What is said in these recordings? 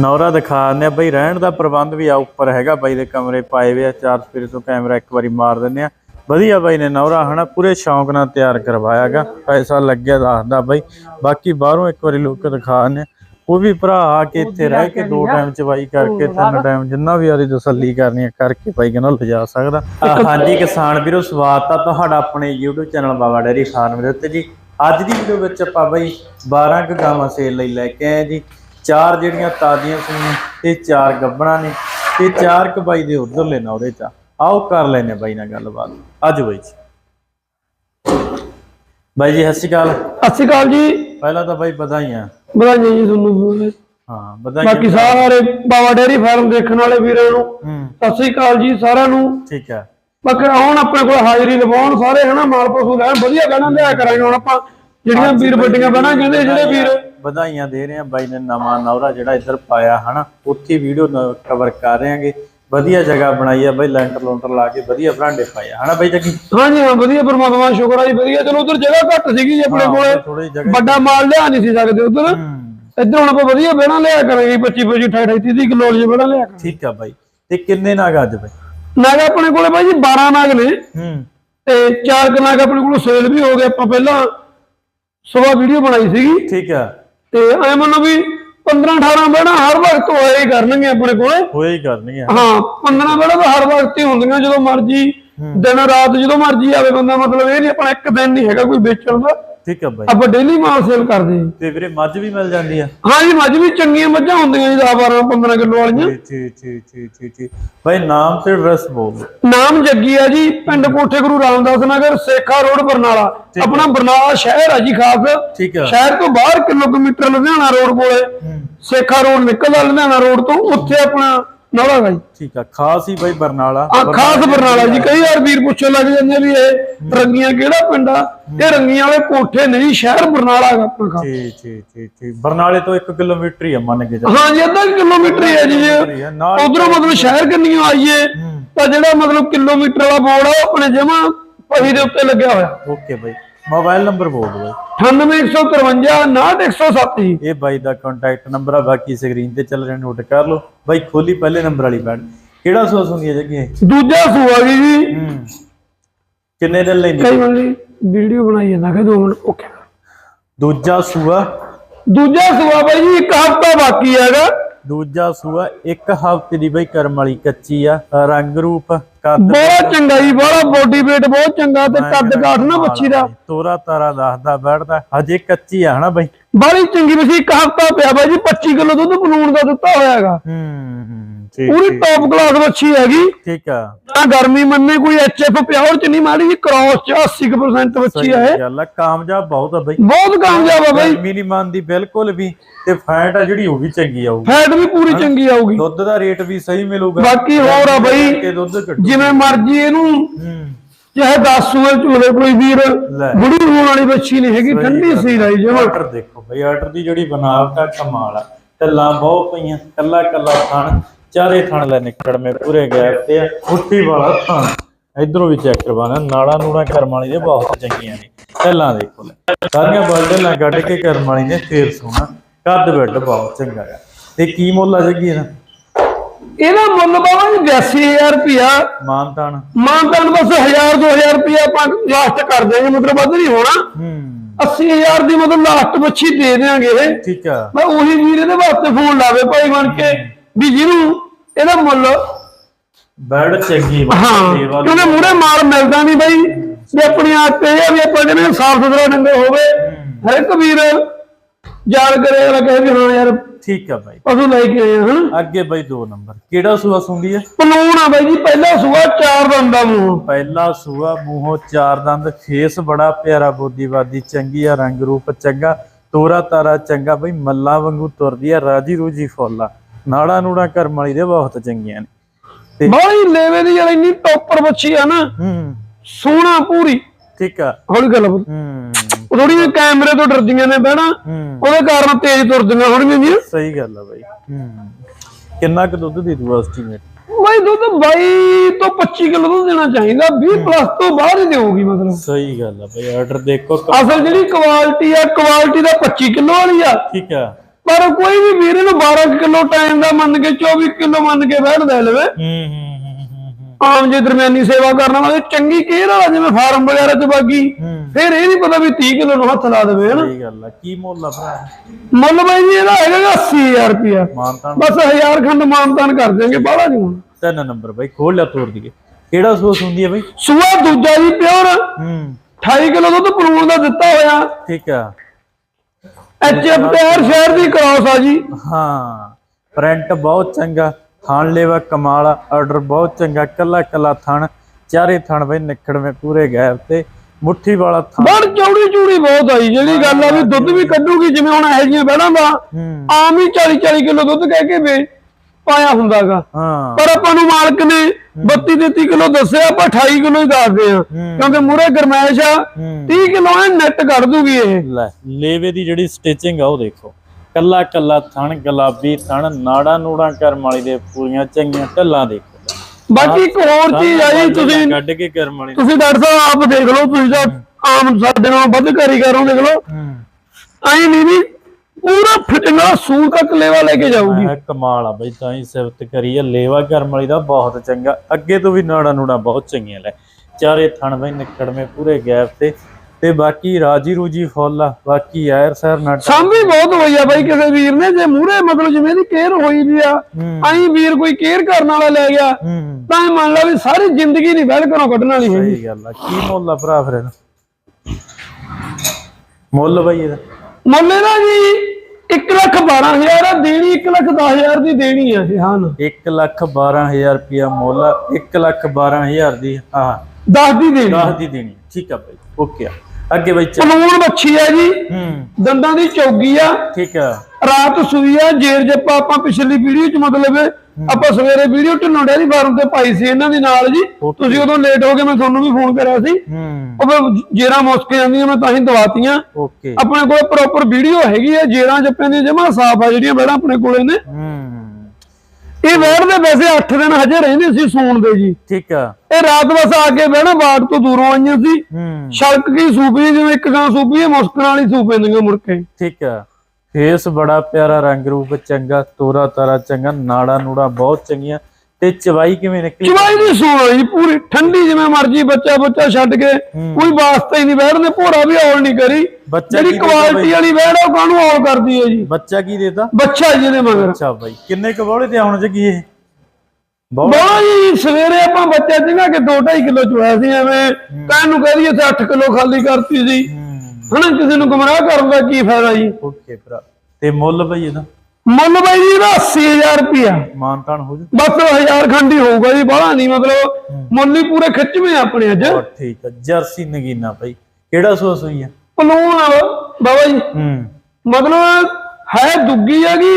Nora ਦਿਖਾ ਦਿੰਦੇ ਆ। ਬਈ ਰਹਿਣ ਦਾ ਪ੍ਰਬੰਧ ਵੀ ਆ ਉੱਪਰ ਹੈਗਾ ਬਾਈ ਦੇ ਕਮਰੇ ਪਾਏ ਹੋਏ ਆ ਚਾਰ ਸਪੀਰ ਤੋਂ ਕੈਮਰਾ ਇੱਕ ਵਾਰੀ ਮਾਰ ਦਿੰਦੇ ਆ। ਵਧੀਆ ਬਾਈ ਨੇ ਨੌਰਾ ਹਨਾ ਪੂਰੇ ਸ਼ੌਂਕ ਨਾਲ ਤਿਆਰ ਕਰਵਾਇਆਗਾ। ਪੈਸਾ ਲੱਗਿਆ ਦੱਸਦਾ ਬਾਈ। ਬਾਕੀ ਬਾਹਰੋਂ ਇੱਕ ਵਾਰੀ ਲੋਕ ਦਿਖਾ ਦਿੰਦੇ ਉਹ ਵੀ ਭਰਾ ਆ ਕੇ ਇੱਥੇ ਰਹਿ ਕੇ ਦੋ ਟਾਈਮ ਚਵਾਈ ਕਰਕੇ ਤਿੰਨ ਟਾਈਮ ਜਿੰਨਾ ਵੀ ਆਦੀ ਤਸੱਲੀ ਕਰਨੀ ਹੈ ਕਰਕੇ ਬਾਈ ਕਹਿੰਦਾ ਲਿਜਾ ਸਕਦਾ। ਹਾਂਜੀ ਕਿਸਾਨ ਵੀਰੋ ਸਵਾਗਤ ਆ ਤੁਹਾਡਾ ਆਪਣੇ YouTube channel Baba dairy farm ਦੇ ਉੱਤੇ ਜੀ। ਅੱਜ ਦੀ ਵੀਡੀਓ ਵਿੱਚ ਆਪਾਂ ਬਾਈ 12 ਕੁ ਗਾਵਾਂ ਸੇਲ ਲਈ ਲੈ ਕੇ ਆਏ ਜੀ। ਚਾਰ ਜਿਹੜੀਆਂ ਤਾਜ਼ੀਆਂ ਸੂਈਆਂ ਤੇ ਚਾਰ ਗੱਬਣਾ ਨੇ ਤੇ ਚਾਰ ਕੁ ਬਾਈ ਦੇ ਉਧਰ ਲੈਣਾ ਉਹਦੇ ਚ ਆਓ ਕਰ ਲੈਨੇ ਬਾਈ ਨਾਲ ਗੱਲਬਾਤ। ਅੱਜ ਬਾਈ ਜੀ। ਬਾਈ ਜੀ ਸਤਿ ਸ਼੍ਰੀ ਅਕਾਲ। ਸਤਿ ਸ਼੍ਰੀ ਅਕਾਲ ਜੀ। ਪਹਿਲਾਂ ਤਾਂ ਬਾਈ ਵਧਾਈਆਂ। ਵਧਾਈਆਂ ਜੀ ਤੁਹਾਨੂੰ। ਹਾਂ ਵਧਾਈਆਂ ਬਾਕੀ ਸਾਰੇ ਬਾਬਾ ਡੇਰੀ ਫਾਰਮ ਦੇਖਣ ਵਾਲੇ ਵੀਰਾਂ ਨੂੰ ਸਤਿ ਸ਼੍ਰੀ ਅਕਾਲ ਜੀ ਸਾਰਿਆਂ ਨੂੰ। ਠੀਕ ਹੈ ਬਾਕੀ ਆਉਣ ਆਪਣੇ ਕੋਲ ਹਾਜ਼ਰੀ ਲਵਾਉਣ ਸਾਰੇ ਹਨਾ ਮਾਲ ਪਸ਼ੂ ਲੈਣ ਵਧੀਆ ਕਹਿਣਾ ਲਿਆ ਕਰਾਂਗੇ ਹੁਣ ਆਪਾਂ। ਜਿਹੜੀਆਂ ਵੀਰ ਵੱਡੀਆਂ ਬਣਾ ਕਹਿੰਦੇ ਜਿਹੜੇ ਵੀਰ। ਵਧਾਈਆਂ ਦੇ ਰਹੇ ਆ ਬਾਈ ਨੇ ਨਵਾਂ ਨੌਰਾ ਜਿਹੜਾ ਇੱਧਰ ਪਾਇਆ ਹਨਾ ਉੱਥੇ ਵੀਡੀਓ ਕਵਰ ਕਰ ਰਹੇ ਆਂਗੇ ਵਧੀਆ ਜਗ੍ਹਾ ਬਣਾਈ ਆ ਬਾਈ ਲੈਂਟਰ ਲੋਂਟਰ ਲਾ ਕੇ ਵਧੀਆ ਬਰਾਂਡੇ ਪਾਏ ਆ ਹਨਾ ਬਾਈ ਜੱਗੀ? ਹਾਂਜੀ ਹਾਂ ਵਧੀਆ ਪਰਮਾਤਮਾ ਸ਼ੁਕਰ ਆ ਜੀ ਵਧੀਆ। ਚਲੋ ਉਧਰ ਜਗ੍ਹਾ ਘੱਟ ਸੀਗੀ ਜੀ ਆਪਣੇ ਕੋਲ। ਵੱਡਾ ਮਾਲ ਲਿਆ ਨਹੀਂ ਸੀ ਸਕਦੇ ਉਧਰ। ਇੱਧਰ ਹੁਣ ਆਪਾਂ ਵਧੀਆ ਬਹਿਣਾ ਲਿਆ ਕਰਾਂਗੇ 25 25 28 30 30 ਕਿਲੋ ਵਾਲੀ ਬਹਿਣਾ ਲਿਆ ਕਰਾਂਗੇ। ਠੀਕ ਆ ਬਾਈ। ਤੇ ਕਿੰਨੇ ਨਾਗ ਅੱਜ ਬਾਈ? ਨਾਗ ਆਪਣੇ ਕੋਲੇ ਬਾਈ ਜੀ 12 ਨਾਗ ਨੇ। ਹੂੰ। ਤੇ ਚਾਰ ਨਾਗ ਆਪਣੇ ਕੋਲ ਸੇਲ ਵੀ ਹੋ ਗਏ। ਆਪਾਂ ਪਹਿਲਾਂ ਸਵੇਰ ਵੀਡੀਓ ਬਣਾਈ ਸੀਗੀ। ਠੀਕ ਆ। ਤੇ ਐ ਮੰਨੋ ਵੀ 15 18 ਬਹਿਣਾ ਹਰ ਵਕਤ ਹੋਏ ਹੀ ਕਰਨਗੇ ਆਪਣੇ ਕੋਲੇ। ਹੋਏ ਹੀ ਕਰਨੀ ਆ ਹਾਂ 15 ਬਹਿਣਾ ਤਾਂ ਹਰ ਵਕਤ ਹੀ ਹੁੰਦੀਆਂ ਜਦੋਂ ਮਰਜ਼ੀ ਦਿਨ ਰਾਤ ਜਦੋਂ ਮਰਜ਼ੀ ਆਵੇ ਬੰਦਾ ਮਤਲਬ ਇਹ ਨਹੀਂ ਆਪਣਾ ਇੱਕ ਦਿਨ ਨਹੀਂ ਹੈਗਾ ਕੋਈ ਵੇਚਣ ਦਾ। ਠੀਕ ਆ ਬਾਈ। ਆਪਾਂ ਡੇਲੀ ਮਾਲ ਸੇਲ ਕਰਦੇ ਹਾਂ। ਤੇ ਵੀਰੇ ਮੱਝ ਵੀ ਮਿਲ ਜਾਂਦੀ ਆ? ਹਾਂ ਜੀ ਮੱਝ ਵੀ ਚੰਗੀਆਂ ਮੱਝਾਂ ਹੁੰਦੀਆਂ ਜੀ 10 12 15 ਕਿਲੋ ਵਾਲੀਆਂ। ਜੀ ਜੀ ਜੀ ਜੀ ਜੀ ਬਾਈ ਨਾਮ ਤੇ ਐਡਰੈਸ ਬੋਲ। ਨਾਮ ਜੱਗੀ ਆ ਜੀ ਪਿੰਡ ਕੋਠੇ ਗੁਰੂ ਰਾਮਦਾਸ ਨਗਰ ਸੇਖਾ ਰੋਡ ਬਰਨਾਲਾ। ਆਪਣਾ ਬਰਨਾਲਾ ਸ਼ਹਿਰ ਆ ਜੀ ਖਾਸ। ਠੀਕ ਆ। ਸ਼ਹਿਰ ਤੋਂ ਬਾਹਰ ਕਿਲੋਮੀਟਰ ਲੁਧਿਆਣਾ ਰੋਡ ਕੋਲੇ। ਸੇਖਾ ਰੋਡ ਨਿਕਲਦਾ ਲੁਧਿਆਣਾ ਰੋਡ ਤੋਂ ਉੱਥੇ ਆਪਣਾ ਗਾ ਜੀ ਠੀਕ ਆ ਖਾਸ ਹੀ ਬਾਈ ਬਰਨਾਲਾ। ਆ ਖਾਸ ਬਰਨਾਲਾ ਜੀ। ਕਈ ਵਾਰ ਵੀਰ ਪੁੱਛਣ ਲੱਗ ਜਾਂਦੇ ਵੀ ਇਹ ਰੰਗੀਆਂ ਕਿਹੜਾ ਪਿੰਡ ਆ? ਇਹ ਰੰਗੀਆਂ ਵਾਲੇ ਕੋਠੇ ਨਹੀਂ ਸ਼ਹਿਰ ਬਰਨਾਲਾ ਹੈਗਾ ਆਪਣਾ ਖਾਸ। ਜੀ ਜੀ ਜੀ ਬਰਨਾਲੇ ਤੋਂ 1 ਕਿਲੋਮੀਟਰ ਹੀ ਆ ਮੰਨ ਕੇ ਚੱਲ। ਹਾਂ ਜੀ ਅੱਧਾ ਕਿਲੋਮੀਟਰ ਹੀ ਹੈ ਜੀ। ਹੀ ਨਾਲ ਹੀ। ਉਧਰੋਂ ਮਤਲਬ ਸ਼ਹਿਰ ਕੰਨੀਓ ਆਈਏ ਤਾਂ ਜਿਹੜਾ ਮਤਲਬ ਕਿਲੋਮੀਟਰ ਵਾਲਾ ਬੋਰਡ ਆ ਉਹ ਆਪਣੇ ਜਮਾ ਪਹੀ ਦੇ ਉੱਤੇ ਲੱਗਿਆ ਹੋਇਆ। ਓਕੇ ਬਾਈ। ਮੋਬਾਈਲ ਨੰਬਰ ਬੋਲ ਦਿਓ। 98153 96107 ਜੀ ਇਹ ਬਾਈ ਦਾ ਕੰਟੈਕਟ ਨੰਬਰ ਆ ਬਾਕੀ ਸਕਰੀਨ ਤੇ ਚੱਲ ਰਿਹਾ ਨੋਟ ਕਰ ਲਓ। ਬਾਈ ਖੋਲੀ ਪਹਿਲੇ ਨੰਬਰ ਵਾਲੀ ਬੈਡ ਕਿਹੜਾ ਸੋਸ ਹੁੰਦੀ ਹੈ ਜੱਗੀ? ਦੂਜਾ ਸੂਆ ਜੀ। ਜੀ ਕਿੰਨੇ ਦਿਨ ਲੈਂਦੀ ਕਈ ਵਾਰੀ ਵੀਡੀਓ ਬਣਾਈ ਜਾਂਦਾ ਕਿ 2 ਮਿੰਟ ਓਕੇ। ਦੂਜਾ ਸੂਆ? ਦੂਜਾ ਸੂਆ ਬਾਈ ਜੀ ਇੱਕ ਹਫਤਾ ਬਾਕੀ ਹੈਗਾ। ਦੂਜਾ ਸੂਆ ਇੱਕ ਹਫ਼ਤੇ ਦੀ ਬਾਈ ਕਰਮ ਵਾਲੀ ਕੱਚੀ ਆ ਰੰਗ ਰੂਪ ਕੱਦ ਬਹੁਤ ਚੰਗਾ ਜੀ ਬੜਾ ਬੋਡੀ weight ਬਹੁਤ ਚੰਗਾ ਤੇ ਕੱਦ ਕਾਠ ਨਾ ਬੱਚੀ ਦਾ। ਤੋਰਾ ਤਾਰਾ ਦੱਸਦਾ ਬੈਠਦਾ ਹਜੇ ਕੱਚੀ ਆ ਹਨਾ ਬਾਈ? ਬੜੀ ਚੰਗੀ ਵਸੀ ਇੱਕ ਹਫਤਾ ਪਿਆ ਬਾਈ ਜੀ 25 ਕਿਲੋ ਦੁੱਧ ਬਲੂਣ ਦਾ ਦਿੱਤਾ ਹੋਇਆ ਹੈਗਾ। ਹੂੰ। ਪੂਰੀ ਟੌਪ ਕਲਾਸ ਬੱਚੀ ਹੈਗੀ। ਠੀਕ ਆ। ਆ ਗਰਮੀ ਮੰਨੇ ਕੋਈ ਐਚਐਫ ਪਿਓਰ ਚ ਨਹੀਂ ਮਾੜੀ ਜੀ ਕ੍ਰਾਸ ਚ 80% ਬੱਚੀ ਆ ਇਹ ਗੱਲ ਆ ਕਾਮਯਾਬ ਬਹੁਤ ਆ ਬਾਈ। ਬਹੁਤ ਕਾਮਯਾਬ ਆ ਬਾਈ। ਗਰਮੀ ਨਹੀਂ ਮੰਨਦੀ ਬਿਲਕੁਲ ਵੀ ਤੇ ਫੈਟ ਆ ਜਿਹੜੀ ਉਹ ਵੀ ਚੰਗੀ ਆਊਗੀ। ਫੈਟ ਵੀ ਪੂਰੀ ਚੰਗੀ ਆਊਗੀ। ਦੁੱਧ ਦਾ ਰੇਟ ਵੀ ਸਹੀ ਮਿਲੂਗਾ। ਬਾਕੀ ਹੋਰ ਆ ਬਾਈ ਜਿਵੇਂ ਮਰਜ਼ੀ ਇਹਨੂੰ ਹੂੰ। ਚਾਹੇ 10 ਸੂਏ ਝੂਲੇ ਕੋਈ ਵੀਰ। ਬੁੜੀ ਹੋਣ ਵਾਲੀ ਬੱਚੀ ਨਹੀਂ ਹੈਗੀ ਠੰਡੀ ਸੀ ਰਹੀ ਜਮਾ ਆਰਡਰ ਦੇਖੋ ਬਈ ਆਰਡਰ ਦੀ ਜਿਹੜੀ ਬਣਾਵਟ ਆ ਕਮਾਲ ਆ। ਟੱਲਾਂ ਬਹੁਤ ਪਈਆਂ ਕੱਲਾ ਕੱਲਾ ਥਣ। ਚਾਰੇ ਥਣ ਲੈ ਨਿਕੜ ਮੇ ਪੂਰੇ ਗੈਪ ਤੇ ਆ। ਵਾਲਾ ਥਣ। ਇਧਰੋਂ ਵੀ ਚੈੱਕ ਕਰਵਾਣਾ ਨਾੜਾ ਨੂੜਾ ਕਰਮ ਵਾਲੀ ਦੇ ਬਹੁਤ ਚੰਗੀਆਂ ਨੇ। ਟੱਲਾਂ ਦੇਖੋ ਲੈ ਸਾਰੀਆਂ ਬਲਡਲਾਂ ਕੱਢ ਕੇ ਕਰਮ ਵਾਲੀ ਨੇ ਫੇਰ ਸੋਣਾ ਕੱਦ ਬੈੱਡ ਬਹੁਤ ਚੰਗਾ ਆ। ਤੇ ਕੀ ਮੁੱਲ ਆ ਜੱਗੀ ਇਹਦਾ? ਇਹਦਾ ਮੁੱਲ ਬਾਬਾ ਜੀ 82000 ਰੁਪਿਆ ਮਾਨਤਾਨ ਮਾਨਦਾਨ ਬਸ 1000 2000 ਰੁਪਿਆ ਆਪਾਂ ਲਾਸਟ ਕਰ ਦੇਵਾਂਗੇ ਮਤਲਬ ਵੱਧ ਨਹੀਂ ਹੋਣਾ। ਹੂੰ। 80000 ਦੀ ਮਤਲਬ ਲਾਸਟ ਬੱਚੀ ਦੇ ਇਹ। ਠੀਕ ਆ। ਮੈਂ ਉਹੀ ਵੀਰ ਇਹਦੇ ਵਾਸਤੇ ਫੋਨ ਲਾਵੇ ਭਾਈ ਬਣ ਕੇ ਵੀ ਜਿਹਨੂੰ ਇਹਦਾ ਮੁੱਲ? ਬੈਡ ਚੰਗੀ ਹਾਂ। ਕਿਉਂਕਿ ਮੂਰੇ ਮਾਲ ਮਿਲਦਾ ਨਹੀਂ ਬਈ ਵੀ ਆਪਣੀ ਆਪ ਤੇ ਇਹ ਆ ਵੀ ਆਪਾਂ ਕਹਿੰਦੇ ਸਾਫ਼ ਸੁਥਰਾ ਡੰਗੇ ਹੋਵੇ ਹਰ ਇੱਕ ਵੀਰ ਯਾਦ ਕਰੇ ਅਗਲਾ ਕਹੇ ਵੀ ਹਾਂ ਯਾਰ ਠੀਕ ਆ ਬਾਈ। ਪਸ਼ੂ ਲੈ ਕੇ ਆਏ ਹਨ? ਅੱਗੇ ਬਾਈ ਦੋ ਨੰਬਰ। ਕਿਹੜਾ ਸੂਆ ਸੁੰਦੀ ਹੈ ਪਲੂਣ ਆ ਬਾਈ ਜੀ ਪਹਿਲਾ ਸੂਆ ਚਾਰ ਦੰਦ ਦਾ ਮੂੰਹ। ਪਹਿਲਾ ਸੂਆ ਮੂੰਹੋਂ ਚਾਰ ਦੰਦ ਫੇਸ ਬੜਾ ਪਿਆਰਾ ਬੋਦੀਵਾਦੀ ਚੰਗੀ ਆ ਰੰਗ ਰੂਪ ਚੰਗਾ ਤੋਰਾ ਤਾਰਾ ਚੰਗਾ ਬਈ ਮੱਲਾ ਵਾਂਗੂ ਤੁਰਦੀ ਆ ਰਾਜੀ ਰੂਜੀ ਫੁੱਲਾ ਨਾੜਾ ਨੂੜਾ ਕਰਮ ਵਾਲੀ ਦੇ ਬਹੁਤ ਚੰਗੀਆਂ ਨੇ। ਤੇ ਬਾਈ ਲੇਵੇ ਦੀ ਯਾਰ ਇੰਨੀ ਟੌਪਰ ਬੱਚੀ ਆ ਨਾ ਹੂੰ। ਸੋਹਣਾ ਪੂਰੀ। ਠੀਕ ਆ। ਹੌਲੀ ਗੱਲ ਹੂੰ। ਉਹ ਥੋੜੀਆਂ ਕੈਮਰੇ ਤੋਂ ਡਰਦੀਆਂ ਨੇ ਬਹਿਣਾ ਉਹਦੇ ਕਾਰਨ ਤੇਜ਼ ਤੁਰਦੀਆਂ ਹੋਣਗੀਆਂ ਜੀ। ਸਹੀ ਗੱਲ ਆ ਬਾਈ। ਹੂੰ। ਕਿੰਨਾ ਕੁ ਦੁੱਧ ਦੇ ਦੂ ਐਸਟੀਮੇਟ ਬਾਈ ਦੁੱਧ 22 ਤੋਂ 25 ਕਿਲੋ ਦੁੱਧ ਦੇਣਾ ਚਾਹੀਦਾ 20 ਪਲੱਸ ਤੋਂ ਬਾਅਦ ਹੀ ਦੇਊਗੀ ਮਤਲਬ। ਸਹੀ ਗੱਲ ਆ ਬਾਈ ਆਰਡਰ ਦੇਖੋ। ਅਸਲ ਜਿਹੜੀ ਕੁਆਲਿਟੀ ਆ ਕੁਆਲਿਟੀ ਦਾ 25 ਕਿਲੋ ਵਾਲੀ ਆ। ਠੀਕ ਆ। ਪਰ ਕੋਈ ਵੀ ਵੀਰ ਨੂੰ 12 ਕਿਲੋ ਟਾਈਮ ਦਾ ਮੰਨ ਕੇ 24 ਕਿਲੋ ਮੰਨ ਕੇ ਬੈਠ ਦੇ ਲਵੇ। ਹੂੰ ਹੂੰ ਆਮ ਜੇ ਦਰਮਿਆਨੀ ਸੇਵਾ ਕਰਨ ਵਾਲੇ ਚੰਗੀ ਕੇਅਰ ਵਾਲਾ ਜਿਵੇਂ ਫਾਰਮ ਵਗੈਰਾ ਚ ਬਾਗੀ ਫਿਰ ਇਹ ਨਹੀਂ ਪਤਾ ਵੀ 30 ਕਿਲੋ ਨੂੰ ਹੱਥ ਲਾ ਦੇਵੇ ਹਨਾ। ਸਹੀ ਗੱਲ ਆ ਕੀ ਮੁੱਲ ਆ ਭਰਾ? ਮੁੱਲ ਬਾਈ ਜੀ ਇਹਦਾ ਹੈਗਾ ਗਾ 80000 ਰੁਪਇਆ। ਮਾਨਤਾਨ। ਬਸ 1000 ਖੰਡ ਮਾਨਤਾਨ ਕਰ ਦੇਂਗੇ ਬਾਹਲਾ ਨਹੀਂ ਹੁਣ। ਤਿੰਨ ਨੰਬਰ ਬਾਈ ਖੋਲ ਲਿਆ ਤੋੜ ਦੀਏ ਕਿਹੜਾ ਸੋਸ ਹੁੰਦੀ ਹੈ ਬਾਈ? ਸੂਆ ਦੂਜਾ ਜੀ ਪਿਓਰ ਹੂੰ। 28 ਕਿਲੋ ਦੁੱਧ ਪਲੂਣ ਦਾ ਦਿੱਤਾ ਹੋਇਆ। ਠੀਕ ਆ। ਐਚ ਐਫ ਟਾਇਰ ਸ਼ਹਿਰ ਦੀ ਕ੍ਰਾਸ ਆ ਜੀ। ਹਾਂ ਪ੍ਰਿੰਟ ਬਹੁਤ ਚੰਗਾ ਥਣ ਲੈਵਾ ਕਮਾਲ ਆਰਡਰ ਬਹੁਤ ਚੰਗਾ ਕੱਲਾ ਕੱਲਾ ਥਣ ਚਾਰੇ ਥਣ ਬਈ ਨਿਕੜਵੇਂ ਪੂਰੇ ਗੈਪ ਤੇ ਮੁੱਠੀ ਵਾਲਾ ਥਣ। ਬੜ ਚੌੜੀ ਚੂੜੀ ਬਹੁਤ ਆਈ ਜਿਹੜੀ ਗੱਲ ਆ ਵੀ ਦੁੱਧ ਵੀ ਕੱਢੂਗੀ ਜਿਵੇਂ ਹੁਣ ਇਹੋ ਜਿਹੀਆਂ ਬਹਿਣਾ ਦਾ ਆਮ ਹੀ 40 40 ਕਿਲੋ ਦੁੱਧ ਕਹਿ ਕੇ ਵੇ ਪਾਇਆ ਹੁੰਦਾਗਾ। ਹਾਂ। ਪਰ ਆਪਾਂ ਨੂੰ ਮਾਲਕ ਨੇ 32 33 ਕਿਲੋ ਦੱਸਿਆ ਆਪਾਂ 28 ਕਿਲੋ ਹੀ ਦੱਸਦੇ ਆ। ਕਿਉਂਕਿ ਮੂਰੇ ਗਰਮੈਸ਼ ਆ ਹੂੰ। 30 ਕਿਲੋ ਐ ਨੈਟ ਕੱਢ ਦੂਗੀ ਇਹ। ਲੈ ਲੇਵੇ ਦੀ ਜਿਹੜੀ ਸਟਿਚਿੰਗ ਆ ਉਹ ਦੇਖੋ। ਕੱਲਾ ਕੱਲਾ ਥਣ ਗੁਲਾਬੀ ਥਣ ਨਾੜਾ ਨੂੜਾ ਕਰਮ ਵਾਲੀ ਦੇ ਪੂਰੀਆਂ ਚੰਗੀਆਂ ਢੱਲਾਂ ਦੇਖੋ। ਬਾਕੀ ਇੱਕ ਹੋਰ ਚੀਜ਼ ਆ ਜੀ ਤੁਸੀਂ ਕੱਢ ਕੇ ਕਰਮ ਵਾਲੀ। ਤੁਸੀਂ ਡਾਕਟਰ ਸਾਹਿਬ ਆਪ ਦੇਖ ਲਓ ਤੁਸੀਂ ਤਾਂ ਆਮ ਸਾਡੇ ਨਾਲ ਵੱਧ ਕਾਰੀਗਰੋਂ ਦੇਖ ਲਓ। ਐਂ ਨਹੀਂ ਵੀ ਪੂਰਾ ਵਾਲਾ ਸੂਲ ਤੱਕ ਲੇਵਾ ਲੈ ਕੇ ਜਾਊਗੀ। ਇਹ ਕਮਾਲ ਆ ਬਈ ਤਾਂ ਹੀ ਸਿਫਤ ਕਰੀ ਆ। ਲੇਵਾ ਕਰਮ ਵਾਲੀ ਦਾ ਬਹੁਤ ਚੰਗਾ। ਅੱਗੇ ਤੋਂ ਵੀ ਨਾੜਾ ਨੂੜਾ ਬਹੁਤ ਚੰਗੀਆਂ ਲੈ। ਚਾਰੇ ਥਣ ਬਈ ਨਿਕੜਵੇਂ ਪੂਰੇ ਗੈਪ ਤੇ। ਤੇ ਬਾਕੀ ਰਾਜੀ ਰੂਜੀ ਫੁੱਲ ਆ। ਬਾਕੀ ਆਇਰ ਸਰ ਨਟ। ਸਾਂਭੀ ਬਹੁਤ ਹੋਈ ਆ ਬਾਈ ਕਿਸੇ ਵੀਰ ਨੇ। ਜੇ ਮੂਰੇ ਮਤਲਬ ਜਿਵੇਂ ਇਹਦੀ ਕੇਅਰ ਹੋਈ ਵੀ ਆ ਐਂ ਵੀਰ ਕੋਈ ਕੇਅਰ ਕਰਨ ਵਾਲਾ ਲੈ ਗਿਆ। ਤਾਂ ਮੰਨ ਲਾ ਵੀ ਸਾਰੀ ਜ਼ਿੰਦਗੀ ਨਹੀਂ ਬਹਿਲ ਘਰੋਂ ਕੱਢਣ ਵਾਲੀ ਹੈਗੀ। ਸਹੀ ਗੱਲ ਆ। ਕੀ ਮੁੱਲ ਆ ਭਰਾ ਫਿਰ ਇਹਦਾ? ਮੁੱਲ ਬਈ ਇਹਦਾ? ਮੁੱਲ ਇਹਦਾ ਜੀ 1 ਲੱਖ 12000 ਆ ਦੇਣੀ 1 ਲੱਖ 10000 ਦੀ ਦੇਣੀ ਆ ਇਹ ਹਾਂ 1 ਲੱਖ 12000 ਰੁਪਿਆ ਮੁੱਲ 1 ਲੱਖ 12000 ਦੀ ਹਾਂ। 10 ਦੀ ਦੇਣੀ 10 ਦੀ ਦੇਣੀ ਠੀਕ ਆ ਬਈ ਓਕੇ ਆ। ਅੱਗੇ ਬਈ ਪਲੂਣ ਬੱਚੀ ਆ ਜੀ। ਹੂੰ। ਦੰਦਾਂ ਦੀ ਚੌਗੀ ਆ। ਠੀਕ ਆ। ਰਾਤ ਸੂਈ ਆ ਜੇਰ ਜੱਪਾ ਆਪਾਂ ਪਿਛਲੀ ਵੀਡੀਓ ਚ ਮਤਲਬ ਆਪਾਂ ਸਵੇਰੇ ਵੀਡੀਓ ਢਿੱਲੋਂ ਡੈਰੀ ਫਾਰਮ ਤੇ ਪਾਈ ਸੀ ਇਹਨਾਂ ਦੇ ਨਾਲ ਜੀ. ਤੁਸੀਂ ਉਦੋਂ ਲੇਟ ਹੋ ਗਏ ਮੈਂ ਤੁਹਾਨੂੰ ਵੀ ਫੋਨ ਕਰਿਆ ਸੀ। ਹੂੰ। ਉਹ ਫਿਰ ਜੇਰਾਂ ਮੁਸਕ ਜਾਂਦੀਆਂ ਮੈਂ ਤਾਂ ਹੀ ਦਵਾਤੀਆਂ। ਓਕੇ ਆਪਣੇ ਕੋਲ ਪ੍ਰੋਪਰ ਵੀਡੀਓ ਹੈਗੀ ਹੈ ਜੇਰਾਂ ਜੱਪਿਆਂ ਦੀਆਂ ਜਮਾ ਸਾਫ਼ ਆ ਜਿਹੜੀਆਂ ਬੈੜਾਂ ਆਪਣੇ ਕੋਲੇ ਨੇ। ਹੂੰ। ਇਹ ਵੈੜ ਦੇ ਵੈਸੇ 8 ਦਿਨ ਹਜੇ ਰਹਿੰਦੇ ਸੀ ਸੂਣ ਦੇ ਜੀ। ਠੀਕ ਆ। ਇਹ ਰਾਤ ਬਸ ਆ ਕੇ ਬਹਿਣਾ ਬਾੜ ਤੋਂ ਦੂਰੋਂ ਆਈਆਂ ਸੀ। ਹੂੰ। ਛਲਕ ਗਈ ਸੂਪੀ ਜਿਵੇਂ ਇੱਕ ਗਾਂ ਸੂਪੀ ਮੁਸਕਣ ਵਾਲੀ ਸੂਪੇ ਦੀਆਂ ਮੁੜ ਕੇ। ਠੀਕ ਆ। ਫੇਸ ਬੜਾ ਪਿਆਰਾ ਰੰਗ ਰੂਪ ਚੰਗਾ ਤੋਰਾ ਤਾਰਾ ਚੰਗਾ ਨਾੜਾ ਨੂੜਾ ਬਹੁਤ ਚੰਗੀਆਂ। ਤੇ ਚਵਾਈ ਕਿਵੇਂ ਨਿਕਲੀ? ਚਵਾਈ ਆ ਜੀ ਪੂਰੀ ਠੰਡੀ ਜਿਵੇਂ ਮਰਜ਼ੀ ਬੱਚਾ ਬੱਚਾ ਛੱਡ ਕੇ ਕੋਈ ਵਾਸਤਾ ਹੀ ਨਹੀਂ ਵੈੜ ਨੇ ਭੋਰਾ ਵੀ ਔਲ ਨਹੀਂ ਕਰੀ। ਜਿਹੜੀ ਕੁਆਲਿਟੀ ਵਾਲੀ ਆ ਉਹ ਕਾਹਨੂੰ ਔਲ ਕਰਦੀ ਹੈ ਜੀ? ਬੱਚਾ ਕੀ ਦੇਤਾ ਬੱਚਾ ਜਿਹਦੇ ਮਗਰ। ਅੱਛਾ ਬਾਈ ਕਿੰਨੇ ਕਬੋਲੇ ਤੇ ਆਉਣ ਜਗੀ ਇਹ? ਬਹੁਤ ਜੀ ਸਵੇਰੇ ਆਪਾਂ ਬੱਚਾ ਜਿੰਨਾ ਕਿ 2.5 ਕਿਲੋ ਚੁਆਇਆ ਸੀ ਐਵੇਂ। ਕਹਿਣ ਨੂੰ ਕਹਿ ਦਈਏ ਤੇ 8 ਕਿਲੋ ਖਾਲੀ ਕਰਤੀ ਸੀ। ਹਨਾ ਕਿਸੇ ਨੂੰ ਗੁੰਮਰਾਹ ਕਰਨ ਦਾ ਕੀ ਫਾਇਦਾ ਜੀ? ਓਕੇ ਭਰਾ। ਤੇ ਮੁੱਲ ਬਈ ਇਹਦਾ? ਮੁੱਲ ਬਾਈ ਜੀ ਇਹਦਾ 80000 ਰੁਪਿਆ ਮਾਨਤਾਨ ਹੋ ਜੂ? ਬਸ 1000 ਖੰਡੀ ਹੋਊਗਾ ਜੀ ਬਾਹਲਾ ਨਹੀਂ ਮਤਲਬ ਮੁੱਲ ਹੀ ਪੂਰੇ ਖਿੱਚਵੇਂ ਆਪਣੇ ਅੱਜ। ਠੀਕ ਆ ਜਰਸੀ ਨਗੀਨਾ ਬਈ। ਕਿਹੜਾ ਸੋਸ ਹੋਈ ਆ? ਪਲੂਣ ਬਾਬਾ ਜੀ। ਹੂੰ। ਮਤਲਬ ਹੈ ਦੁੱਗੀ ਹੈਗੀ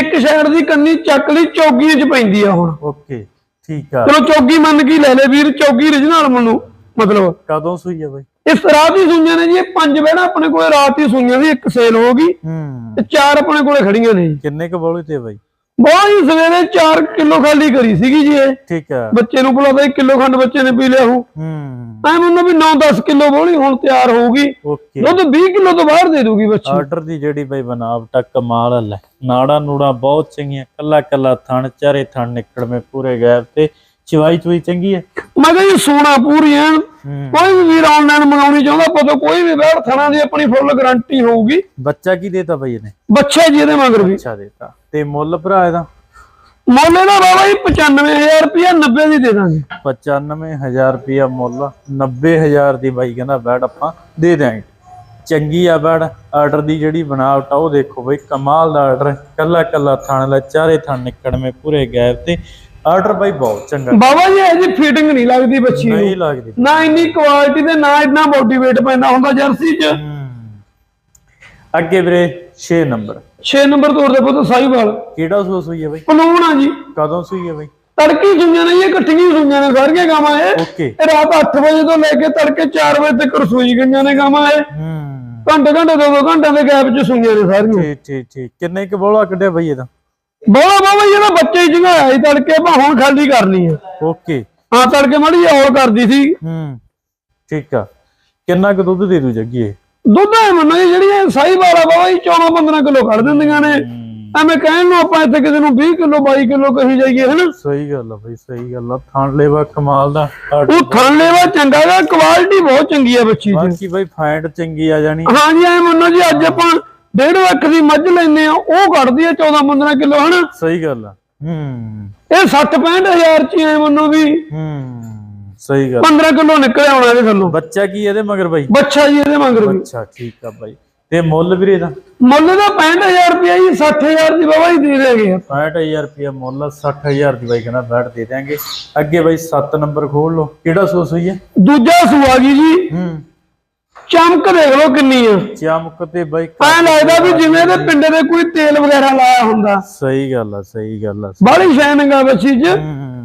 ਇੱਕ ਸਾਈਡ ਦੀ ਕੰਨੀ ਚੱਕ ਲਈ ਚੌਗੀ ਚ ਪੈਂਦੀ ਆ ਹੁਣ। ਓਕੇ ਠੀਕ ਆ। ਚਲੋ ਚੌਗੀ ਮੰਨ ਕੇ ਲੈ ਲੈ ਵੀਰ ਚੌਗੀ origignal ਮੈਨੂੰ ਮਤਲਬ। ਕਦੋਂ ਸੂਈ ਆ ਬਈ? ਇਸ ਰਾਤ ਹੀ ਸੁਈਆਂ ਨੇ ਜੀ ਇਹ ਪੰਜ ਬਹਿਣਾ ਆਪਣੇ ਕੋਲੇ ਰਾਤ ਹੀ ਸੁਈਆਂ ਸੀ ਇੱਕ ਸੇਲ ਹੋ ਗਈ। ਹੂੰ। ਤੇ ਚਾਰ ਆਪਣੇ ਕੋਲੇ ਖੜੀਆਂ ਨੇ ਜੀ। ਕਿੰਨੇ ਕਬੋਲੇ ਤੇ ਆ ਬਈ? ਬਹੁਤ ਹੀ ਸਵੇਰੇ 4 ਕਿਲੋ ਖਾਲੀ ਕਰੀ ਸੀਗੀ ਜੀ ਇਹ। ਠੀਕ ਆ। ਬੱਚੇ ਨੂੰ ਭੁਲਾਦਾ 1 ਕਿਲੋ ਖੰਡ ਬੱਚੇ ਨੇ ਪੀ ਲਿਆ ਹੋ ਹੂੰ। ਐ ਮੈਨੂੰ ਵੀ 9-10 ਕਿਲੋ ਬੋਲੀ ਹੁਣ ਤਿਆਰ ਹੋਊਗੀ। ਓਕੇ। ਦੁੱਧ 20 ਕਿਲੋ ਤੋਂ ਬਾਹਰ ਦੇ ਦੂਗੀ ਬੱਚੀ। ਆਰਡਰ ਦੀ ਜਿਹੜੀ ਬਈ ਬਨਾਵਟ ਕਮਾਲ ਲੈ। ਨਾੜਾ ਨੂੜਾ ਬਹੁਤ ਚੰਗੀਆਂ ਕੱਲਾ ਕੱਲਾ ਥਣ ਚਾਰੇ ਥਣ ਨਿਕੜਵੇਂ ਪੂਰੇ ਗੈਪ ਤੇ। ਚਵਾਈ ਚੁਈ ਚੰਗੀ ਹੈ ਮੈਂ ਕਿਹਾ ਜੀ ਸੋਨਾ ਪੂਰੀ ਐਨ ਹੂੰ ਕੋਈ ਵੀ ਵੀਰ ਆਨਲਾਈਨ ਮੰਗਾਉਣੀ ਚਾਹੁੰਦਾ ਪਤਾ ਕੋਈ ਵੀ ਬੈੜ ਥਣਾ ਦੀ ਆਪਣੀ ਫੁੱਲ ਗਾਰੰਟੀ ਹੋਊਗੀ। ਬੱਚਾ ਕੀ ਦੇਤਾ ਬਈ ਇਹਨੇ? ਬੱਚਾ ਜੀ ਇਹਦੇ ਮਗਰ ਵੀ। ਅੱਛਾ ਦੇਤਾ। ਤੇ ਮੁੱਲ ਭਰਾ ਇਹਦਾ? ਮੁੱਲ ਇਹਦਾ ਬਾਬਾ ਜੀ 95000 ਰੁਪਇਆ 90 ਦੀ ਦੇ ਦਾਂਗੇ। 95000 ਰੁਪਿਆ ਮੁੱਲ 90000 ਦੀ ਬਾਈ ਕਹਿੰਦਾ ਬੈਡ ਆਪਾਂ ਦੇ ਦਿਆਂਗੇ। ਚੰਗੀ ਆ ਬੈਡ ਆਰਡਰ ਦੀ ਜਿਹੜੀ ਬਣਾਵਟ ਆ ਉਹ ਦੇਖੋ ਬਈ ਕਮਾਲ ਦਾ ਆਰਡਰ ਕੱਲਾ ਕੱਲਾ ਥਣ ਲੈ ਚਾਰੇ ਥਣ ਨਿਕੜਵੇਂ ਪੂਰੇ ਗੈਪ ਤੇ। ਆਰਡਰ ਬਾਈ ਬਹੁਤ ਚੰਗਾ। ਬਾਬਾ ਜੀ ਇਹਦੀ ਫਿਟਿੰਗ ਨਹੀਂ ਲੱਗਦੀ ਬੱਚੀ ਨੂੰ। ਨਹੀਂ ਲੱਗਦੀ। ਨਾ ਇੰਨੀ ਕੁਆਲਿਟੀ ਤੇ ਨਾ ਇੰਨਾ weight ਪੈਂਦਾ ਹੁੰਦਾ ਜਰਸੀ 'ਚ। ਅੱਗੇ ਵੀਰੇ 6 ਨੰਬਰ। 6 ਨੰਬਰ ਤੋਰ ਦੇ ਪੁੱਤ ਸਾਈਵਾਲ। ਕਿਹੜਾ ਸੂਸ ਹੋਈ ਹੈ ਬਈ? ਪਲੂਣ ਆ ਜੀ। ਕਦੋਂ ਸੂਈ ਹੈ ਬਈ? ਤੜਕੀ ਸੁਈਆਂ ਨੇ ਇਹ ਇਕੱਠੀਆਂ ਸੁਈਆਂ ਨੇ ਸਾਰੀਆਂ ਗਾਵਾਂ ਇਹ। ਓਕੇ। ਇਹ ਰਾਤ 8 ਵਜੇ ਤੋਂ ਲੈ ਕੇ ਤੜਕੇ 4 ਵਜੇ ਤੱਕ ਰਸੋਈ ਗਈਆਂ ਨੇ ਗਾਵਾਂ ਇਹ। ਹੂੰ। ਘੰਟੇ ਘੰਟੇ ਦੋ ਦੋ ਘੰਟਿਆਂ ਦੇ ਗੈਪ 'ਚ ਸੁਈਆਂ ਨੇ ਸਾਰੀਆਂ। ਠੀਕ ਠੀਕ ਠੀਕ। ਕਿੰਨੇ ਕੁ ਬੋਲਾ ਕੱਢਿਆ ਬਈ ਇਹਦਾ? ਬਾਬਾ ਬਾਬਾ ਜੀ ਇਹਦਾ ਬੱਚੇ ਹੀ ਜਗਾਇਆ ਸੀ ਤੜਕੇ ਆਪਾਂ ਹੁਣ ਖਾਲੀ ਕਰਨੀ ਹੈ। ਓਕੇ। ਹਾਂ ਤੜਕੇ ਮਾੜੀ ਔਲ ਕਰਦੀ ਸੀ। ਹੂੰ ਠੀਕ ਆ। ਕਿੰਨਾ ਕੁ ਦੁੱਧ ਦੇ ਦੂ ਜੱਗੀ ਇਹ? ਦੁੱਧ ਐ ਮੰਨੋ ਜੀ ਜਿਹੜੀਆਂ ਸਾਈ ਵਾਲਾ ਬਾਬਾ ਜੀ 14 15 ਕਿਲੋ ਕੱਢ ਦਿੰਦੀਆਂ ਨੇ। ਐਵੇਂ ਕਹਿਣ ਨੂੰ ਆਪਾਂ ਇੱਥੇ ਕਿਸੇ ਨੂੰ 20 ਕਿਲੋ 22 ਕਿਲੋ ਕਹੀ ਜਾਈਏ ਹਨਾ? ਸਹੀ ਗੱਲ ਆ ਬਈ ਸਹੀ ਗੱਲ ਆ। ਥਣ ਲੇਵਾ ਕਮਾਲ ਦਾ। ਉਹ ਥਣ ਲੈਵਾ ਚੰਗਾ ਗਾ ਕੁਆਲਿਟੀ ਬਹੁਤ ਚੰਗੀ ਆ ਬੱਚੀ ਦੀ ਬਾਕੀ ਬਈ ਫਾਈਂਡ ਚੰਗੀ ਆ ਜਾਣੀ। ਹਾਂ ਜੀ ਐ ਮੰਨੋ ਜੀ ਅੱਜ ਆਪਾਂ 1.5 ਲੱਖ ਦੀ ਮੱਝ ਲੈਨੇ ਆ ਉਹ ਕੱਢਦੀ ਆ 14 15 ਕਿਲੋ ਹਨਾ? ਸਹੀ ਗੱਲ ਆ। ਹੂੰ। ਇਹ 60 ਹਜ਼ਾਰ ਚ ਐ ਮੰਨੋ ਵੀ। ਹੂੰ। ਸਹੀ ਗੱਲ 15 ਕਿਲੋ ਨਿਕਲਿਆ ਹੋਣਾ ਇਹਦੇ ਥੱਲੋਂ। ਬੱਚਾ ਕੀ ਇਹਦੇ ਮਗਰ ਬਈ? ਬੱਚਾ ਜੀ ਇਹਦੇ ਮਗਰ ਵੀ। ਅੱਛਾ ਠੀਕ ਆ ਬਾਈ। ਤੇ ਮੁੱਲ ਵੀਰੇ ਦਾ? ਮੁੱਲ ਦਾ 65000 ਰੁਪਇਆ ਜੀ 60000 ਦੀ ਬਾਬਾ ਜੀ ਦੇ ਦੇਗੇ। 65000 ਰੁਪਇਆ ਮੁੱਲ ਆ, 60000 ਦੀ ਬਾਈ ਕਹਿੰਦਾ ਬੈਠ ਦੇ ਦਿਆਂਗੇ। ਅੱਗੇ ਬਾਈ 7 ਨੰਬਰ ਖੋਲ ਲਓ। ਕਿਹੜਾ ਸੋਸ ਹੋਈ ਹੈ ਦੂਜਾ ਸੂਆ ਗਈ ਜੀ। ਹੂੰ। ਚਮਕ ਦੇਖ ਲਓ ਕਿੰਨੀ ਆ। ਚਮਕ ਤੇ ਬਾਈ ਐਂ ਲੱਗਦਾ ਵੀ ਜਿਵੇਂ ਇਹਦੇ ਪਿੰਡੇ ਦੇ ਕੋਈ ਤੇਲ ਵਗੈਰਾ ਲਾਇਆ ਹੁੰਦਾ। ਸਹੀ ਗੱਲ ਆ ਸਹੀ ਗੱਲ ਆ। ਬਾਹਲੀ ਸ਼ਾਈਨਿੰਗ ਆ ਬੱਚੀ 'ਚ।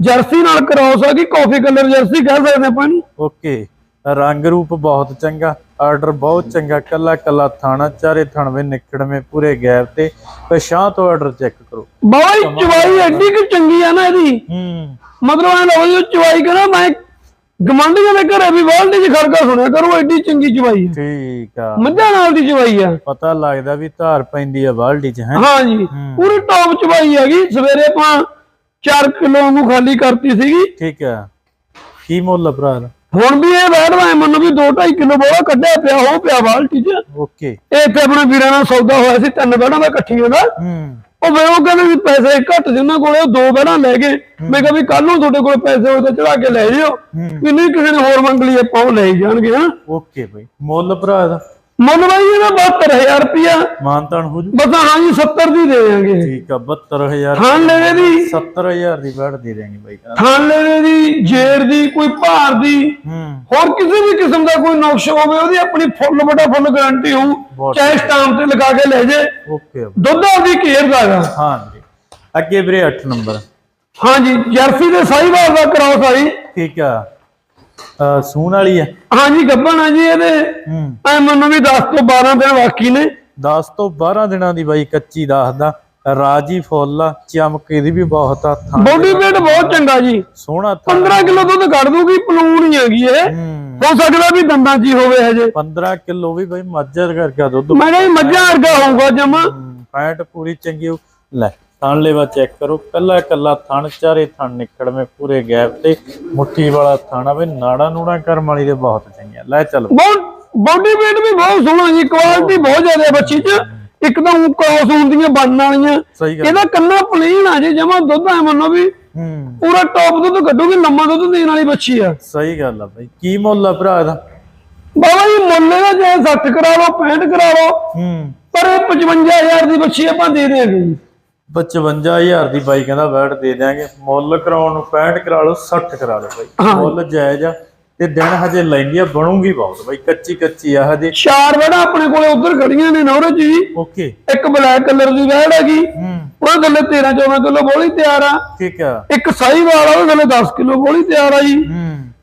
ਜਰਸੀ ਨਾਲ ਕਰਾਉਸ ਆ ਕਿ ਕਾਫੀ ਕਲਰ ਜਰਸੀ ਕਹਿ ਸਕਦੇ ਆਪਾਂ ਨੂੰ ਓਕੇ ਰੰਗ ਰੂਪ ਬਹੁਤ ਚੰਗਾ ਆਰਡਰ ਬਹੁਤ ਚੰਗਾ ਕੱਲਾ ਕੱਲਾ ਥਾਣਾ ਚਾਰੇ ਥਣਵੇਂ ਨਿਕੜਵੇਂ ਪੂਰੇ ਗੈਪ ਤੇ। ਪਛਾਂ ਤੋਂ ਆਰਡਰ ਚੈੱਕ ਕਰੋ। ਬਾਈ ਚਵਾਈ ਐਡੀ ਕਿ ਚੰਗੀ ਆ ਨਾ ਇਹਦੀ। ਹੂੰ। ਮਤਲਬ ਐ ਲਓ ਚਵਾਈ ਕਰਾਂ ਮੈਂ ਗਮੰਡੀਆਂ ਦੇ ਘਰੇ ਵੀ ਵਾਲਟੀ 'ਚ ਖੜਕਾ ਸੁਣਿਆ ਕਰੋ ਐਡੀ ਚੰਗੀ ਚਵਾਈ ਆ। ਠੀਕ ਆ। ਮੱਝਾਂ ਨਾਲ ਦੀ ਚਵਾਈ ਆ। ਪਤਾ ਲੱਗਦਾ ਵੀ ਧਾਰ ਪੈਂਦੀ ਆ ਬਾਲਟੀ ਚ ਹੈ? ਹਾਂ। ਜੀ ਪੂਰੀ ਟੌਪ ਚਵਾਈ ਹੈਗੀ। ਸਵੇਰੇ ਆਪਾਂ 4 ਕਿਲੋ ਨੂੰ ਖਾਲੀ ਕਰਤੀ ਸੀਗੀ। ਠੀਕ ਆ। ਕੀ ਮੁੱਲ ਭਰਾ ਦਾ ਹੁਣ ਵੀ ਇਹ ਬੈਠਦਾ ਹੈ ਮੈਨੂੰ ਵੀ 2.5 ਕਿਲੋ ਬੋਲਾ ਕੱਢਿਆ ਪਿਆ ਹੋ ਪਿਆ ਬਾਲਟੀ 'ਚ। ਓਕੇ। ਇਹ ਇੱਥੇ ਆਪਣੇ ਵੀਰਾਂ ਨਾਲ ਸੌਦਾ ਹੋਇਆ ਸੀ ਤਿੰਨ ਬੈੜਾਂ ਦਾ ਇਕੱਠੀਆਂ ਦਾ। ਹੂੰ। ਉਹ ਵੇ ਉਹ ਕਹਿੰਦੇ ਵੀ ਪੈਸੇ ਘੱਟ ਸੀ ਉਹਨਾਂ ਕੋਲੇ ਉਹ ਦੋ ਬੈੜਾਂ ਲੈ ਗਏ। ਮੈਂ ਕਿਹਾ ਵੀ ਕੱਲ ਨੂੰ ਤੁਹਾਡੇ ਕੋਲ ਪੈਸੇ ਹੋਏ ਤਾਂ ਚੜਾ ਕੇ ਲੈ ਜਿਓ। ਵੀ ਨਹੀਂ ਕਿਸੇ ਨੇ ਹੋਰ ਮੰਗ ਲਈ ਆਪਾਂ ਉਹ ਲੈ ਹੀ ਜਾਣਗੇ ਹਾਂ। ਓਕੇ ਬਈ। ਮੁੱਲ ਭਰਾ ਦਾ ਮੁੱਲ ਬਾਈ ਇਹਦਾ 72000 ਰੁਪਇਆ। ਮਾਨਤਾਨ ਹੋ ਜੂ। ਬਸ ਹਾਂ ਜੀ 70 ਦੀ ਦੇ ਦੇਾਂਗੇ ਠੀਕ ਆ 72000 ਥਾਂ ਲੈਵੇ ਦੀ। 70000 ਦੀ ਬੈਠ ਦੇ ਦੇਣੀ ਬਾਈ ਕਹਿੰਦਾ ਥਾਂ ਲੈਵੇ ਦੀ ਜੇਰ ਦੀ ਕੋਈ ਭਾਰ ਦੀ। ਹੂੰ। ਹੋਰ ਕਿਸੇ ਵੀ ਕਿਸਮ ਦਾ ਕੋਈ ਨੁਕਸ ਹੋਵੇ ਉਹਦੀ ਆਪਣੀ ਫੁੱਲ ਬਟਾ ਫੁੱਲ ਗਾਰੰਟੀ ਹੋਊ। ਚਾਹੇ ਸਟਾਂਪ ਤੇ ਲਗਾ ਕੇ ਲੈ ਜੇ। ਓਕੇ ਦੁੱਧ ਆਪਦੀ ਘੇਰ ਦਾਗਾ ਹਾਂ ਜੀ ਅੱਗੇ ਵੀਰੇ 8 ਨੰਬਰ। ਹਾਂਜੀ ਜਰਸੀ ਦੇ ਸਾਈਵਾਲ ਦਾ ਕਰਾਉਸ ਆਈ ਠੀਕ ਆ। ਸੂਣ ਵਾਲੀ ਆ। ਹਾਂਜੀ ਗੱਬਣ ਆ ਜੀ ਇਹਦੇ ਹੂੰ। ਐ ਮੈਨੂੰ ਵੀ 10 ਤੋਂ 12 ਦਿਨ ਬਾਕੀ ਨੇ। 10 ਤੋਂ 12 ਦਿਨਾਂ ਦੀ ਬਾਈ ਕੱਚੀ ਦੱਸਦਾ। ਰਾਜੀ ਫੁੱਲ ਆ ਚਮਕ ਇਹਦੀ ਵੀ ਬਹੁਤ ਆ ਥਾਂ ਬੋਡੀ weight ਬਹੁਤ ਚੰਗਾ ਜੀ। ਸੋਹਣਾ ਥਾਂ। 15 ਕਿਲੋ ਦੁੱਧ ਕੱਢ ਦੂਗੀ ਪਲੂਣ ਹੀ ਹੈਗੀ ਇਹ। ਹੂੰ। ਸਕਦਾ ਵੀ ਦੰਦਾਂ 'ਚ ਹੀ ਹੋਵੇ ਹਜੇ। 15 ਕਿਲੋ ਵੀ ਬਾਈ ਮੱਝਰ ਕਰਕੇ ਦੁੱਧ ਮੈਂ ਕਿਹਾ ਜੀ ਮੱਝਾਂ ਵਰਗਾ ਹੋਊਗਾ ਜਮਾ। ਫੈਟ ਪੂਰੀ ਚੰਗੀ। ਲੈ ਥਣ ਲੈਵਾ ਚੈੱਕ ਕਰੋ। ਕੱਲਾ ਕੱਲਾ ਥਣ ਚਾਰੇ ਥਣ ਨਿਕੜਵੇਂ ਪੂਰੇ ਗੈਪ ਤੇ। ਮੁੱਠੀ ਵਾਲਾ ਥਾਣਾ ਵੀ ਨਾੜਾ ਨੂੜਾ ਕਰਮ ਵਾਲੀ ਦੇ ਬਹੁਤ ਚੰਗੀਆਂ। ਲੈ ਚੱਲ। ਬੋਡੀ weight ਵੀ ਬਹੁਤ ਸੋਹਣਾ ਜੀ ਕੁਆਲਿਟੀ ਬਹੁਤ ਜ਼ਿਆਦਾ ਬੱਚੀ 'ਚ। ਇੱਕ ਤਾਂ ਉਹ ਕ੍ਰਾਸ ਹੁੰਦੀਆਂ ਬਣਨ ਵਾਲੀਆਂ। ਇਹਦਾ ਕੰਨਾ ਪਲੀਨ ਆ ਜੀ ਜਮਾ ਦੁੱਧ ਐ ਮੰਨੋ ਵੀ ਪੂਰਾ ਟੌਪ ਦੁੱਧ ਕੱਢੂਗੀ ਲੰਮਾ ਦੁੱਧ ਦੇਣ ਵਾਲੀ ਬੱਚੀ ਆ। ਸਹੀ ਗੱਲ ਆ ਬਾਈ। ਕੀ ਮੁੱਲ ਆ ਭਰਾ ਦਾ ਬਾਬਾ ਜੀ ਮੁੱਲ ਦਾ ਜੇ 60 ਕਰਾ ਲਓ 65 ਕਰਾ ਲਓ। ਪਰ ਇਹ 55000 ਦੀ ਬੱਚੀ ਆਪਾਂ ਦੇ ਦੇਾਂਗੇ ਜੀ। 55000 ਦੀ ਬਾਈ ਕਹਿੰਦਾ ਬੈਠ ਦੇ ਦਿਆਂਗੇ। ਮੁੱਲ ਕਰਾਉਣ ਨੂੰ 65 ਕਰਾ ਲਓ 60 ਕਰਾ ਲਓ ਬਾਈ। ਮੁੱਲ ਜਾਇਜ਼ ਆ ਤੇ ਦਿਨ ਹਜੇ ਲੈਂਦੀ ਆ ਬਣੂਗੀ ਬਹੁਤ ਬਾਈ ਕੱਚੀ ਕੱਚੀ ਆ ਹਜੇ। ਚਾਰ ਵੜਾ ਆਪਣੇ ਕੋਲੇ ਉਧਰ ਖੜੀਆਂ ਨੇ ਨੌਰੇ ਜੀ। ਓਕੇ। ਇੱਕ ਬਲੈਕ ਕਲਰ ਦੀ ਵੈੜ ਹੈਗੀ। ਉਹਦੇ ਥੱਲੇ 13 14 ਕਿਲੋ ਬੋਲੀ ਤਿਆਰ ਆ। ਠੀਕ ਆ। ਇੱਕ ਸਾਈ ਵਾਲਾ ਉਹਦੇ ਥੱਲੇ 10 ਕਿਲੋ ਬੋਲੀ ਤਿਆਰ ਆ ਜੀ।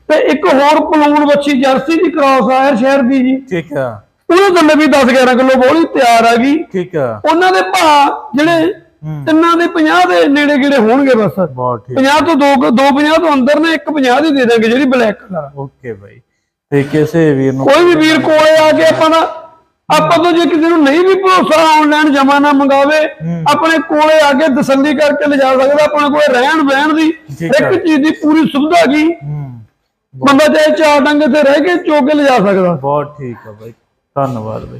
ਤੇ ਇੱਕ ਹੋਰ ਪਲੂਣ ਬੱਚੀ ਜਰਸੀ ਦੀ ਕ੍ਰਾਸ ਆ ਸ਼ਹਿਰ ਦੀ ਜੀ। ਠੀਕ ਆ। ਉਹਦੇ ਥੱਲੇ ਵੀ 10 11 ਕਿਲੋ ਬੋਲੀ ਤਿਆਰ ਆ ਗਈ ਠੀਕ ਆ। ਉਹਨਾਂ ਦੇ ਭਾ ਜਿਹੜੇ ਤਿੰਨਾਂ ਦੇ 50 ਦੇ ਨੇੜੇ ਗੇੜੇ ਹੋਣਗੇ ਬਸ। ਬਹੁਤ ਠੀਕ। 50 ਤੋਂ 2 2 50 ਤੋਂ ਅੰਦਰ ਨੇ ਇੱਕ 50 ਦੀ ਦੇ ਦਾਂਗੇ ਜਿਹੜੀ ਬਲੈਕ ਕਲਰ ਓਕੇ ਬਾਈ। ਤੇ ਕਿਸੇ ਵੀਰ ਨੂੰ ਕੋਈ ਵੀ ਵੀਰ ਕੋਲੇ ਆ ਕੇ ਆਪਾਂ ਦਾ ਆਪਾਂ ਤੋਂ ਜੇ ਕਿਸੇ ਨੂੰ ਨਹੀਂ ਵੀ ਭਰੋਸਾ ਆਨਲਾਈਨ ਜਮਾ ਨਾ ਮੰਗਾਵੇ ਆਪਣੇ ਕੋਲੇ ਆ ਕੇ ਤਸੱਲੀ ਕਰਕੇ ਲਿਜਾ ਸਕਦਾ ਆਪਣੇ ਕੋਲੇ ਰਹਿਣ ਬਹਿਣ ਦੀ ਇੱਕ ਚੀਜ਼ ਦੀ ਪੂਰੀ ਸੁਵਿਧਾ ਗਈ ਹੂੰ। ਬੰਦਾ ਚਾਹੇ ਚਾਰ ਡੰਗੇ ਤੇ ਰਹਿ ਕੇ ਚੋ ਕੇ ਲਿਜਾ ਸਕਦਾ। ਬਹੁਤ ਠੀਕ ਆ ਬਾਈ। ਧੰਨਵਾਦ ਬਾਈ।